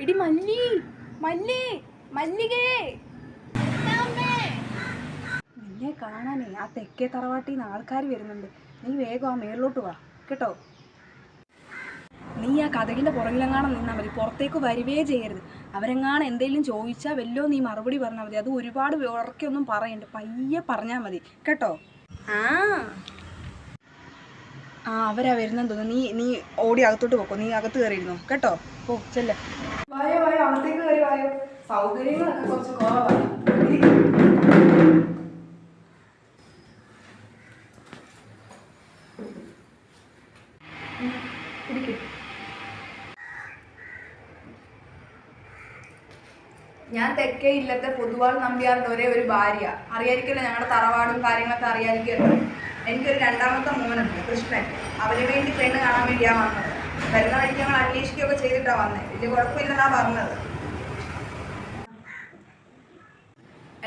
എടി മല്ലി മല്ലി മല്ലികേ. നിന്നെ കാണാനേ ആ തെക്കേ തറവാട്ടിൽ നിന്ന് ആൾക്കാർ വരുന്നുണ്ട്. നീ വേഗം ആ മേളിലോട്ട് വാ കേട്ടോ? നീ ആ കഥകിന്റെ പുറകിലെങ്ങാണം നിന്നാൽ മതി. പുറത്തേക്ക് വരുവേ ചെയ്യരുത്. അവരെങ്ങാണം എന്തെങ്കിലും ചോദിച്ചാൽ വല്ലോ നീ മറുപടി പറഞ്ഞാൽ മതി. അത് ഒരുപാട് ഉറക്കൊന്നും പറയണ്ട. പയ്യെ പറഞ്ഞാൽ മതി. കേട്ടോ? ആ. ആ അവരാ വരുന്നെന്ന് തോന്നുന്നു. നീ നീ ഓടി അകത്തോട്ട് പോക്കോ. നീ അകത്ത് കയറിയിരുന്നു? കേട്ടോ? പോ ചെല്ല. വായോ വായോ അകത്തേക്ക് കയറി വായോ. സൗകര്യങ്ങളൊക്കെ കുറച്ച് കുറവാണ്. ഞാൻ തെക്കേ ഇല്ലത്തെ പൊതുവാൾ നമ്പ്യാരുടെ ഒരേ ഒരു ഭാര്യ അറിയാതിരിക്കല്ലോ ഞങ്ങളുടെ തറവാടും കാര്യങ്ങളൊക്കെ അറിയാതിരിക്കല്ലോ? എനിക്കൊരു രണ്ടാമത്തെ മോനുണ്ട് കൃഷ്ണൻ. അവന് വേണ്ടി പെണ്ണ് കാണാൻ വേണ്ടിയാണ് വന്നത്. വരുന്ന വഴിക്ക് ഞങ്ങൾ അന്വേഷിക്കുകയൊക്കെ ചെയ്തിട്ടാണ് വന്നത് വലിയ കുഴപ്പമില്ലെന്നാ പറഞ്ഞത്.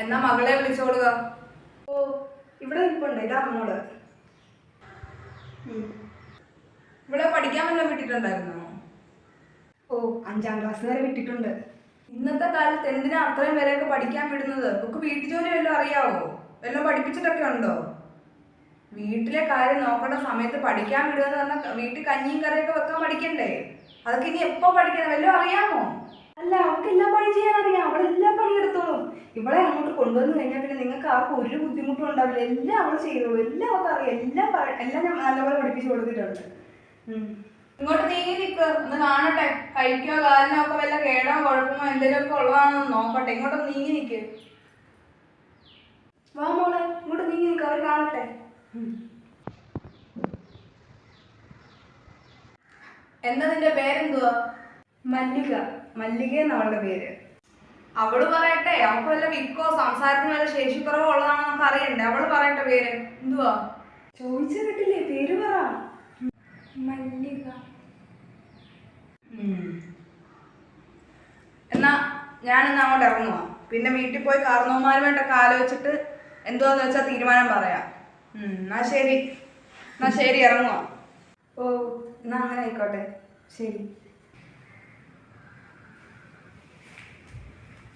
എന്നാ മകളെ വിളിച്ചോളുക. ഓ ഇവിടെ നിൽപ്പുണ്ട്. ഇതാ മോൾ. ഇവിടെ പഠിക്കാൻ വല്ലതും വിട്ടിട്ടുണ്ടായിരുന്നോ? ഓ അഞ്ചാം ക്ലാസ് വരെ വിട്ടിട്ടുണ്ട്. ഇന്നത്തെ കാലത്ത് എന്തിനാ അത്രയും വരെയൊക്കെ പഠിക്കാൻ വിടുന്നത്? ബുക്ക് വീട്ടു ജോലി വല്ലതും അറിയാവോ? വല്ലതും പഠിപ്പിച്ചിട്ടൊക്കെ ഉണ്ടോ? വീട്ടിലെ കാര്യം നോക്കേണ്ട സമയത്ത് പഠിക്കാൻ വിടുക എന്ന് പറഞ്ഞാൽ വീട്ടിൽ കഞ്ഞിയും കറിയൊക്കെ വെക്കാൻ പഠിക്കണ്ടേ? അതൊക്കെ ഇനി എപ്പോ പഠിക്കണം? വല്ലതും അറിയാമോ? അല്ല അവൾക്ക് എല്ലാ പണി ചെയ്യാൻ അറിയാം അവൾ എല്ലാ പണി എടുത്തോളും. ഇവളെ അങ്ങോട്ട് കൊണ്ടുവന്നു കഴിഞ്ഞാൽ പിന്നെ നിങ്ങൾക്ക് ആർക്കും ഒരു ബുദ്ധിമുട്ടും ഉണ്ടാവില്ല. എല്ലാം അവൾ ചെയ്തോളൂ എല്ലാം അവൾക്ക് അറിയാം. എല്ലാം എല്ലാം ഞാൻ നല്ലപോലെ പഠിപ്പിച്ചു കൊടുത്തിട്ടുണ്ട്. ഇങ്ങോട്ട് നീങ്ങി നിൽക്ക് ഒന്ന് കാണട്ടെ. കഴിക്കോ കാലിനോ ഒക്കെ വല്ല കേടോ കുഴപ്പമോ എന്തെങ്കിലും ഒക്കെ ഉള്ളതാണെന്ന് നോക്കട്ടെ. ഇങ്ങോട്ട് നീങ്ങി നിൽക്ക് വാ മോളെ ഇങ്ങോട്ട് നീങ്ങി നിൽക്ക് അവർ കാണട്ടെ. എന്താ നിന്റെ പേരെന്തുവാ? മല്ലിക. മല്ലിക എന്നവളുടെ പേര്? അവൾ പറയട്ടെ. അവൾക്ക് വല്ല വിക്കോ സംസാരത്തിന് വല്ല ശേഷിക്കുറവോ ഉള്ളതാണോ നമുക്ക് അറിയണ്ടേ. അവൾ പറയട്ടെ പേര്. എന്തുവാ? ചോദിച്ചു കേട്ടില്ലേ? പേര് പറ. മല്ലിക. എന്നാ ഞാനിന്ന് അങ്ങോട്ട് ഇറങ്ങുവാ. പിന്നെ വീട്ടിൽ പോയി കാർന്നോമാരുമായിട്ടൊക്കെ ആലോചിച്ചിട്ട് എന്തുവാന്ന് വെച്ചാൽ തീരുമാനം പറയാം. എന്നാ ശരി. എന്നാ ശരി ഇറങ്ങുക ഓ എന്നാ അങ്ങനെ ആയിക്കോട്ടെ. ശരി.